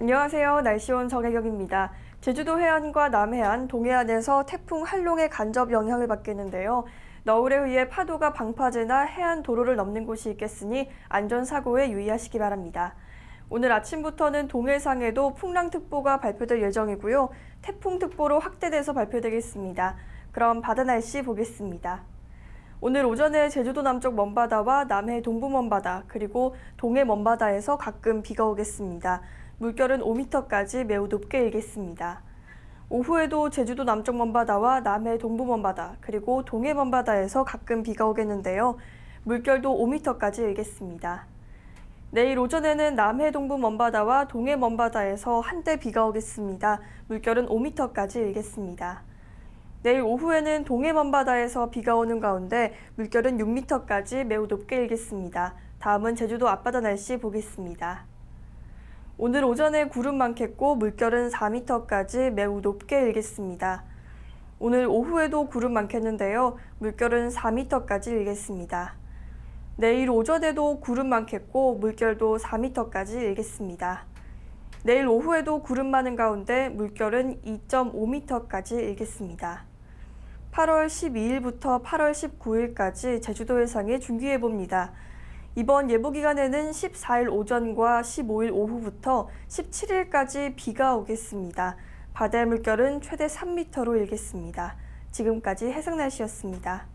안녕하세요. 날씨원 정혜경입니다. 제주도 해안과 남해안, 동해안에서 태풍 한롱의 간접 영향을 받겠는데요. 너울에 의해 파도가 방파제나 해안 도로를 넘는 곳이 있겠으니 안전사고에 유의하시기 바랍니다. 오늘 아침부터는 동해상에도 풍랑특보가 발표될 예정이고요. 태풍특보로 확대돼서 발표되겠습니다. 그럼 바다 날씨 보겠습니다. 오늘 오전에 제주도 남쪽 먼바다와 남해 동부 먼바다 그리고 동해 먼바다에서 가끔 비가 오겠습니다. 물결은 5m까지 매우 높게 일겠습니다. 오후에도 제주도 남쪽 먼바다와 남해 동부 먼바다 그리고 동해 먼바다에서 가끔 비가 오겠는데요. 물결도 5m까지 일겠습니다. 내일 오전에는 남해 동부 먼바다와 동해 먼바다에서 한때 비가 오겠습니다. 물결은 5m까지 일겠습니다. 내일 오후에는 동해 먼바다에서 비가 오는 가운데 물결은 6m까지 매우 높게 일겠습니다. 다음은 제주도 앞바다 날씨 보겠습니다. 오늘 오전에 구름 많겠고 물결은 4m까지 매우 높게 일겠습니다. 오늘 오후에도 구름 많겠는데요. 물결은 4m까지 일겠습니다. 내일 오전에도 구름 많겠고 물결도 4m까지 일겠습니다. 내일 오후에도 구름 많은 가운데 물결은 2.5m까지 일겠습니다. 8월 12일부터 8월 19일까지 제주도 해상에 중기해 봅니다. 이번 예보 기간에는 14일 오전과 15일 오후부터 17일까지 비가 오겠습니다. 바다의 물결은 최대 3m로 일겠습니다. 지금까지 해상 날씨였습니다.